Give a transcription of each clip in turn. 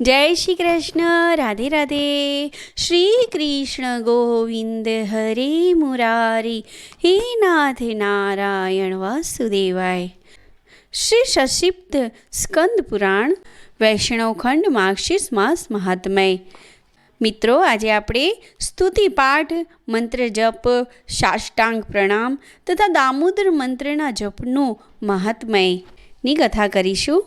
જય શ્રી કૃષ્ણ, રાધે રાધે. શ્રી કૃષ્ણ ગોવિંદ હરે મુરારી. હે નાથ નારાયણ વાસુદેવાય. શ્રી સશિપ્ત સ્કંદ પુરાણ, વૈષ્ણવ ખંડ માર્ગશીર્ષ માસ મહાત્મય. મિત્રો, આજે આપણે સ્તુતિ પાઠ, મંત્ર જપ, સાષ્ટાંગ પ્રણામ તથા દામોદર મંત્રના જપનું મહાત્મયની કથા કરીશું.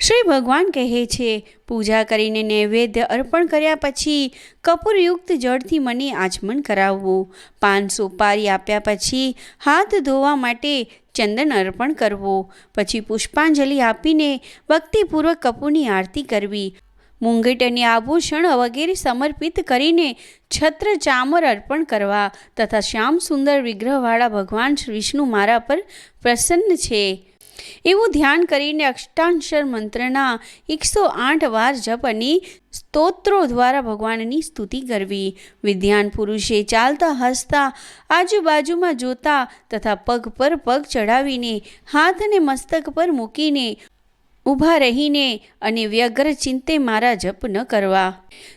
શ્રી ભગવાન કહે છે, પૂજા કરીને નૈવેદ્ય અર્પણ કર્યા પછી કપૂરયુક્ત જળથી મને આચમન કરાવવું પાન સોપારી આપ્યા પછી હાથ ધોવા માટે ચંદન અર્પણ કરવું. પછી પુષ્પાંજલિ આપીને ભક્તિપૂર્વક કપૂરની આરતી કરવી. મુંગટ અને આભૂષણ વગેરે સમર્પિત કરીને છત્ર ચામર અર્પણ કરવા તથા શ્યામ સુંદર વિગ્રહવાળા ભગવાન વિષ્ણુ મારા પર પ્રસન્ન છે. એવું ધ્યાન કરીને અષ્ટાક્ષર મંત્રના એકસો આઠ વાર જપ અને સ્તોત્રો દ્વારા ભગવાનની સ્તુતિ કરવી. વિદ્યાન પુરુષે ચાલતા હસતા આજુબાજુમાં જોતા તથા પગ પર પગ ચડાવીને હાથને મસ્તક પર મૂકીને ઊભા રહીને અને વ્યગ્ર ચિંતે મારા જપ ન કરવા.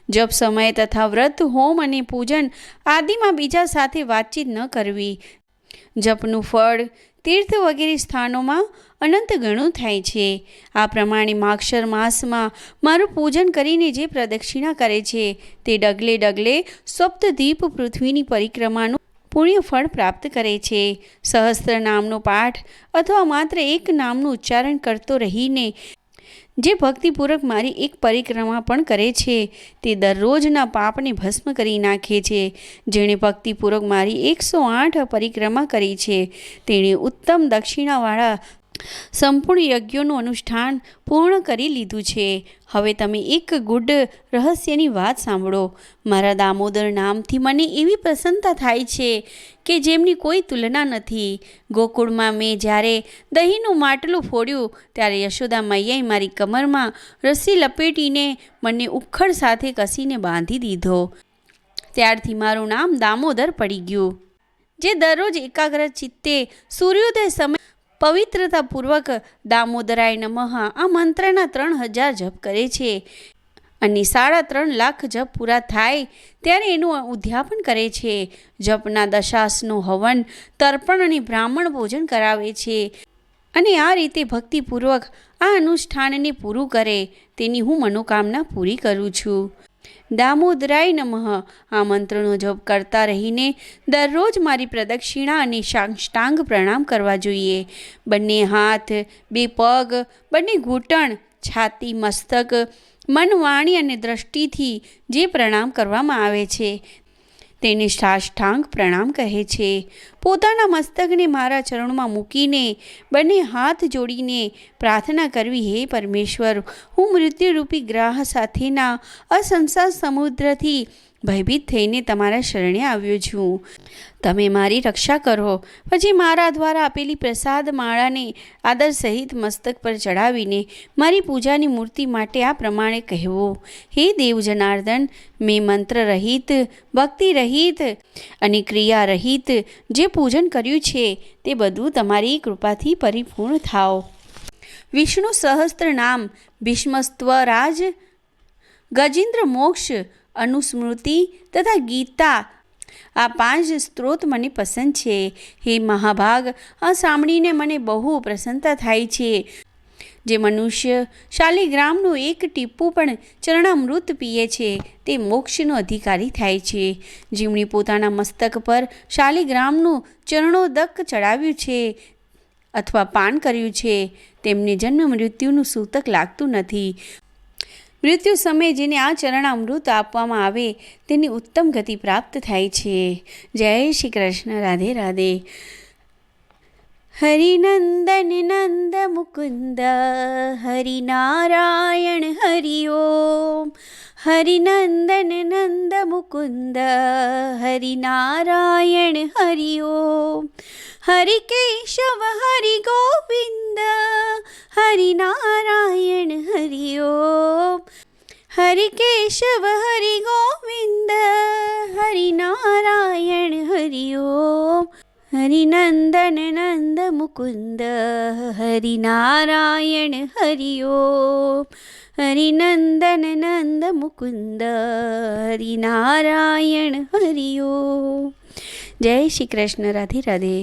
જપ સમય તથા વ્રત, હોમ અને પૂજન આદિમાં બીજા સાથે વાતચીત ન કરવી. જપનું ફળ, તીર્થ વગેરે સ્થાનોમાં અનંત ગણું થાય છે. આ પ્રમાણે માક્ષર માસમાં મારું પૂજન કરીને જે પ્રદક્ષિણા કરે છે, તે ડગલે ડગલે સપ્તદીપ પૃથ્વીની પરિક્રમાનું પુણ્ય ફળ પ્રાપ્ત કરે છે. સહસ્ત્ર નામનો પાઠ અથવા માત્ર એક નામનું ઉચ્ચારણ કરતો રહીને જે ભક્તિપૂર્વક મારી એક પરિક્રમા પણ કરે છે, તે દરરોજના પાપને ભસ્મ કરી નાખે છે. જેણે ભક્તિપૂર્વક મારી એકસો આઠ પરિક્રમા કરી છે, તેણે ઉત્તમ દક્ષિણાવાળા સંપૂર્ણ યજ્ઞોનું અનુષ્ઠાન પૂર્ણ કરી લીધું છે. હવે તમે એક ગુડ રહસ્યની વાત સાંભળો. મારા દામોદર નામથી મને એવી પ્રસન્નતા થાય છે કે જેમની કોઈ તુલના નથી. ગોકુળમાં મેં જ્યારે દહીંનું માટલું ફોડ્યું, ત્યારે યશોદા મૈયાએ મારી કમરમાં રસી લપેટીને મને ઉખડ સાથે કસીને બાંધી દીધો. ત્યારથી મારું નામ દામોદર પડી ગયું. જે દરરોજ એકાગ્ર ચિત્તે સૂર્યોદય સમય પવિત્રતાપૂર્વક દામોદરાય નમઃ આ મંત્રના ત્રણ હજાર જપ કરે છે. અને સાડા ત્રણ લાખ જપ પૂરા થાય ત્યારે એનું ઉદ્યાપન કરે છે. જપના દશાસનું હવન તર્પણ અને બ્રાહ્મણ ભોજન કરાવે છે. અને આ રીતે ભક્તિપૂર્વક આ અનુષ્ઠાનને પૂરું કરે. તેની હું મનોકામના પૂરી કરું છું. દામોદરાય નમઃ. આ મંત્રનો જપ કરતા રહીને દરરોજ મારી પ્રદક્ષિણા અને સાંગષ્ટાંગ પ્રણામ કરવા જોઈએ. બંને હાથ, બે પગ, બંને ઘૂંટણ, છાતી મસ્તક મન વાણી અને દ્રષ્ટિથી જે પ્રણામ કરવામાં આવે છે તેને સાષ્ટાંગ પ્રણામ કહે છે. પોતાના મસ્તકને મારા ચરણમાં મૂકીને બંને હાથ જોડીને પ્રાર્થના કરવી, હે પરમેશ્વર, હું મૃત્યુરૂપી ગ્રાહ સાથેના અસંસાર સમુદ્રથી ભયભીત થઈને તમારા શરણે આવ્યો છું. તમે મારી રક્ષા કરો. પછી મારા દ્વારા આપેલી પ્રસાદ માળાને આદર સહિત મસ્તક પર ચડાવીને મારી પૂજાની મૂર્તિ માટે આ પ્રમાણે કહેવો. હે દેવ જનાર્દન, મેં મંત્ર રહિત, ભક્તિ રહિત અને ક્રિયા રહિત જે પૂજન કર્યું છે તે બધું તમારી કૃપાથી પરિપૂર્ણ થાઓ. વિષ્ણુ સહસ્ત્ર નામ ભીષ્મસ્ત્વરાજ, ગજેન્દ્ર મોક્ષ અનુસ્મૃતિ તથા ગીતા. આ પાંચ સ્ત્રોત મને પસંદ છે. હે મહાભાગ, આ સાંભળીને મને બહુ પ્રસન્નતા થાય છે. જે મનુષ્ય શાલિગ્રામનું એક ટીપું પણ ચરણામૃત પીએ છે, તે મોક્ષનો અધિકારી થાય છે. જેમણે પોતાના મસ્તક પર શાલિગ્રામનું ચરણોદક ચડાવ્યું છે અથવા પાન કર્યું છે, તેમને જન્મ મૃત્યુનું સૂતક લાગતું નથી. મૃત્યુ સમયે જેને આ ચરણામૃત આપવામાં આવે, તેની ઉત્તમ ગતિ પ્રાપ્ત થાય છે. જય શ્રી કૃષ્ણ. રાધે રાધે. હરિનંદન નંદ મુકુંદ, હરિનારાયણ હરિ ઓમ હરિનંદન નંદ મુકુંદ, હરિનારાયણ હરિ ઓમ હરિ કેશવ હરિ ગોવિંદ હરિ કેશવ હરિ ગોવિંદ હરિનારાયણ હરિ ઓમ હરિનંદન નંદ મુકુંદ હરિનારાયણ હરિ ઓમ હરિનંદન નંદ મુકુંદ હરિનારાયણ હરિ ઓમ જય શ્રી કૃષ્ણ રાધે રાધે